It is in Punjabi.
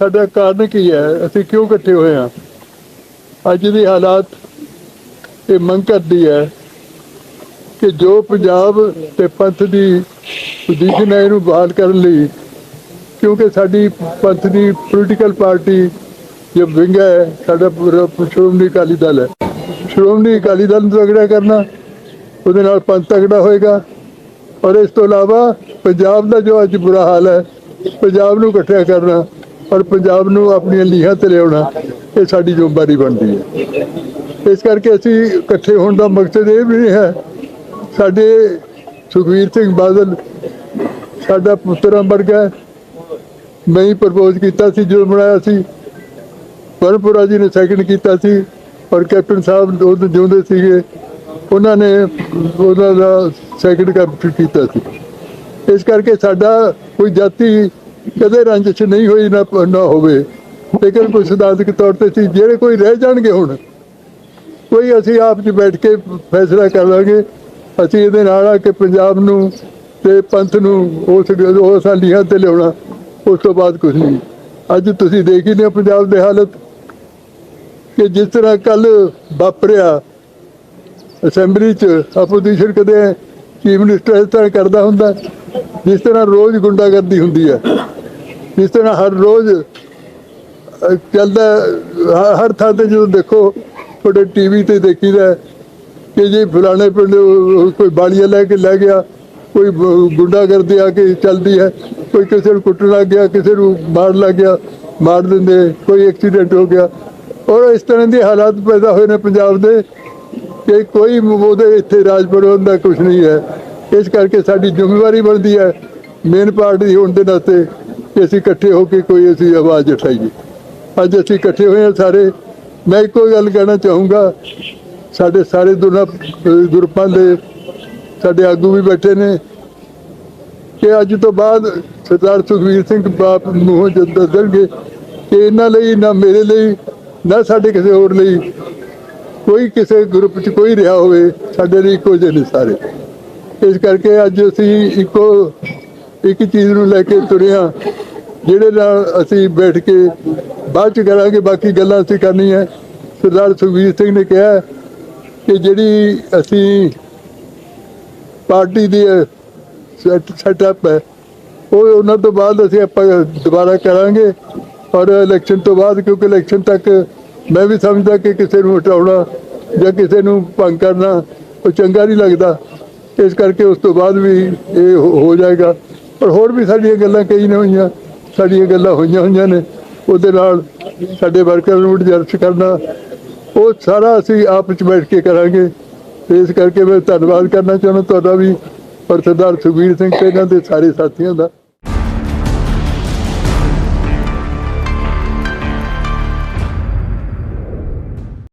ਸਾਡਾ ਕਾਰਨ ਕੀ ਹੈ? ਅਸੀਂ ਕਿਉਂ ਇਕੱਠੇ ਹੋਏ ਹਾਂ? ਅੱਜ ਦੇ ਹਾਲਾਤ ਇਹ ਮੰਗ ਕਰਦੀ ਹੈ ਕਿ ਜੋ ਪੰਜਾਬ ਤੇ ਪੰਥ ਦੀ ਪੋਜੀਸ਼ਨ ਹੈ ਇਹਨੂੰ ਬਹਾਲ ਕਰਨ ਲਈ, ਕਿਉਂਕਿ ਸਾਡੀ ਪੰਥ ਦੀ ਪੋਲੀਟੀਕਲ ਪਾਰਟੀ ਜੋ ਵਿੰਗ ਹੈ, ਸਾਡਾ ਸ਼੍ਰੋਮਣੀ ਅਕਾਲੀ ਦਲ ਹੈ। ਸ਼੍ਰੋਮਣੀ ਅਕਾਲੀ ਦਲ ਨੂੰ ਤਗੜਾ ਕਰਨਾ, ਉਹਦੇ ਨਾਲ ਪੰਥ ਤਗੜਾ ਹੋਏਗਾ। ਔਰ ਇਸ ਤੋਂ ਇਲਾਵਾ ਪੰਜਾਬ ਦਾ ਜੋ ਅੱਜ ਬੁਰਾ ਹਾਲ ਹੈ ਪੰਜਾਬ ਨੂੰ ਇਕੱਠਿਆ ਕਰਨਾ ਔਰ ਪੰਜਾਬ ਨੂੰ ਆਪਣੀਆਂ ਲੀਹਾਂ ਤੇ ਲਿਆਉਣਾ, ਇਹ ਸਾਡੀ ਜ਼ਿੰਮੇਵਾਰੀ ਬਣਦੀ ਹੈ। ਇਸ ਕਰਕੇ ਅਸੀਂ ਇਕੱਠੇ ਹੋਣ ਦਾ ਮਕਸਦ ਇਹ ਵੀ ਨਹੀਂ ਹੈ, ਸਾਡੇ ਸੁਖਵੀਰ ਸਿੰਘ ਬਾਦਲ, ਸਾਡਾ ਪੁੱਤਰਾਂ ਵਰਗਾ ਹੈ। ਮੈਂ ਹੀ ਪ੍ਰਪੋਜ਼ ਕੀਤਾ ਸੀ, ਜਦੋਂ ਬਣਾਇਆ ਸੀ। ਪਰਮਪੁਰਾ ਜੀ ਨੇ ਸੈਕਿੰਡ ਕੀਤਾ ਸੀ ਔਰ ਕੈਪਟਨ ਸਾਹਿਬ ਉਦੋਂ ਜਿਉਂਦੇ ਸੀਗੇ, ਉਹਨਾਂ ਨੇ ਉਹਨਾਂ ਦਾ ਸੈਕਿੰਡ ਕੈਪਟਨ ਕੀਤਾ ਸੀ। ਇਸ ਕਰਕੇ ਸਾਡਾ ਕੋਈ ਜਾਤੀ ਕਦੇ ਰੰਜਿਸ਼ ਨਹੀਂ ਹੋਈ, ਨਾ ਨਾ ਹੋਵੇ। ਲੇਕਿਨ ਕੋਈ ਸਿਧਾਂਤਕ ਤੌਰ ਤੇ ਸੀ ਜਿਹੜੇ ਕੋਈ ਰਹਿ ਜਾਣਗੇ ਹੁਣ, ਕੋਈ ਅਸੀਂ ਆਪ ਚ ਬੈਠ ਕੇ ਫੈਸਲਾ ਕਰ ਲਾਂਗੇ। ਅਸੀਂ ਇਹਦੇ ਨਾਲ ਆ ਕਿ ਪੰਜਾਬ ਨੂੰ ਤੇ ਪੰਥ ਨੂੰ ਉਸ ਉਸ ਲੀਹਾਂ ਤੇ ਲਿਆਉਣਾ, ਉਸ ਤੋਂ ਬਾਅਦ ਕੁਝ ਨਹੀਂ। ਅੱਜ ਤੁਸੀਂ ਦੇਖ ਹੀ ਲਿਆ ਪੰਜਾਬ ਦੇ ਹਾਲਤ, ਕਿ ਜਿਸ ਤਰ੍ਹਾਂ ਕੱਲ ਵਾਪਰਿਆ ਅਸੈਂਬਲੀ ਚ, ਆਪੋਜੀਸ਼ਨ ਕਦੇ ਚੀਫ ਮਿਨਿਸਟਰ ਇਸ ਤਰ੍ਹਾਂ ਕਰਦਾ ਹੁੰਦਾ ਜਿਸ ਤਰ੍ਹਾਂ ਰੋਜ਼ ਗੁੰਡਾਗਰਦੀ ਹੁੰਦੀ ਹੈ, ਜਿਸ ਤਰ੍ਹਾਂ ਹਰ ਰੋਜ਼ ਚੱਲਦਾ ਹਰ ਥਾਂ ਤੇ ਜਦੋਂ ਦੇਖੋ, ਤੁਹਾਡੇ ਟੀਵੀ ਤੇ ਦੇਖੀਦਾ ਹੈ ਕਿ ਜੀ ਫਲਾਣੇ ਪਿੰਡ ਕੋਈ ਬਾਲੀਆਂ ਲੈ ਕੇ ਲੈ ਗਿਆ, ਕੋਈ ਗੁੰਡਾਗਰਦੀ ਆ ਕੇ ਚੱਲਦੀ ਹੈ, ਕੋਈ ਕਿਸੇ ਨੂੰ ਕੁੱਟਣ ਲੱਗ ਗਿਆ, ਕਿਸੇ ਨੂੰ ਮਾਰ ਲੱਗ ਗਿਆ, ਮਾਰ ਦਿੰਦੇ, ਕੋਈ ਐਕਸੀਡੈਂਟ ਹੋ ਗਿਆ। ਔਰ ਇਸ ਤਰ੍ਹਾਂ ਦੇ ਹਾਲਾਤ ਪੈਦਾ ਹੋਏ ਨੇ ਪੰਜਾਬ ਦੇ ਕਿ ਕੋਈ ਉਹਦੇ ਇੱਥੇ ਰਾਜ ਪ੍ਰਬੰਧ ਦਾ ਕੁਝ ਨਹੀਂ ਹੈ। ਇਸ ਕਰਕੇ ਸਾਡੀ ਜ਼ਿੰਮੇਵਾਰੀ ਬਣਦੀ ਹੈ ਮੇਨ ਪਾਰਟੀ ਹੋਣ ਦੇ ਨਾਤੇ ਕਿ ਅਸੀਂ ਇਕੱਠੇ ਹੋ ਕੇ ਕੋਈ ਅਸੀਂ ਆਵਾਜ਼ ਉਠਾਈਏ। ਅੱਜ ਅਸੀਂ ਇਕੱਠੇ ਹੋਏ ਹਾਂ ਸਾਰੇ, ਮੈਂ ਇੱਕੋ ਗੱਲ ਕਹਿਣਾ ਚਾਹੂੰਗਾ, ਸਾਡੇ ਸਾਰੇ ਦੁਨਾ ਗਰੁੱਪਾਂ ਦੇ ਸਾਡੇ ਆਗੂ ਵੀ ਬੈਠੇ ਨੇ, ਕਿ ਅੱਜ ਤੋਂ ਬਾਅਦ ਸਰਦਾਰ ਸੁਖਵੀਰ ਸਿੰਘ ਬਾਪ ਮੂੰਹੋਂ ਜਦ ਦੱਸਣਗੇ ਕਿ ਇਹਨਾਂ ਲਈ, ਨਾ ਮੇਰੇ ਲਈ, ਨਾ ਸਾਡੇ ਕਿਸੇ ਹੋਰ ਲਈ ਕੋਈ ਕਿਸੇ ਗਰੁੱਪ 'ਚ ਕੋਈ ਰਿਹਾ ਹੋਵੇ, ਸਾਡੇ ਲਈ ਇੱਕੋ ਜਿਹੇ ਨੇ ਸਾਰੇ। ਇਸ ਕਰਕੇ ਅੱਜ ਅਸੀਂ ਇੱਕੋ, ਇੱਕ ਚੀਜ਼ ਨੂੰ ਲੈ ਕੇ ਤੁਰੇ ਜਿਹੜੇ ਨਾਲ ਅਸੀਂ ਬੈਠ ਕੇ ਬਾਅਦ ਚ ਕਰਾਂਗੇ, ਬਾਕੀ ਗੱਲਾਂ ਅਸੀਂ ਕਰਨੀਆਂ। ਸਰਦਾਰ ਸੁਖਵੀਰ ਸਿੰਘ ਨੇ ਕਿਹਾ ਕਿ ਜਿਹੜੀ ਅਸੀਂ ਪਾਰਟੀ ਦੀ ਸੈਟਅਪ ਹੈ, ਉਹ ਉਹਨਾਂ ਤੋਂ ਬਾਅਦ ਅਸੀਂ ਆਪਾਂ ਦੁਬਾਰਾ ਕਰਾਂਗੇ ਔਰ ਇਲੈਕਸ਼ਨ ਤੋਂ ਬਾਅਦ, ਕਿਉਂਕਿ ਇਲੈਕਸ਼ਨ ਤੱਕ ਮੈਂ ਵੀ ਸਮਝਦਾ ਕਿ ਕਿਸੇ ਨੂੰ ਹਟਾਉਣਾ ਜਾਂ ਕਿਸੇ ਨੂੰ ਭੰਗ ਕਰਨਾ, ਉਹ ਚੰਗਾ ਨਹੀਂ ਲੱਗਦਾ। ਇਸ ਕਰਕੇ ਉਸ ਤੋਂ ਬਾਅਦ ਵੀ ਇਹ ਹੋ ਹੋ ਜਾਏਗਾ। ਪਰ ਹੋਰ ਵੀ ਸਾਡੀਆਂ ਗੱਲਾਂ ਕਈ ਨੇ ਹੋਈਆਂ। ਸਾਡੀਆਂ ਗੱਲਾਂ ਹੋਈਆਂ ਹੋਈਆਂ ਨੇ। ਉਹਦੇ ਨਾਲ ਸਾਡੇ ਵਰਕਰ ਨੂੰ ਐਡਜਸਟ ਕਰਨਾ। ਉਹ ਸਾਰਾ ਅਸੀਂ ਆਪ ਵਿੱਚ ਬੈਠ ਕੇ ਕਰਾਂਗੇ। ਇਸ ਕਰਕੇ ਮੈਂ ਧੰਨਵਾਦ ਕਰਨਾ ਚਾਹੁੰਦਾ ਤੁਹਾਡਾ ਵੀ। ਪਰ ਸਰਦਾਰ ਸੁਖਬੀਰ ਸਿੰਘ ਤੇ ਇਹਨਾਂ ਦੇ ਸਾਰੇ ਸਾਥੀਆਂ ਦਾ।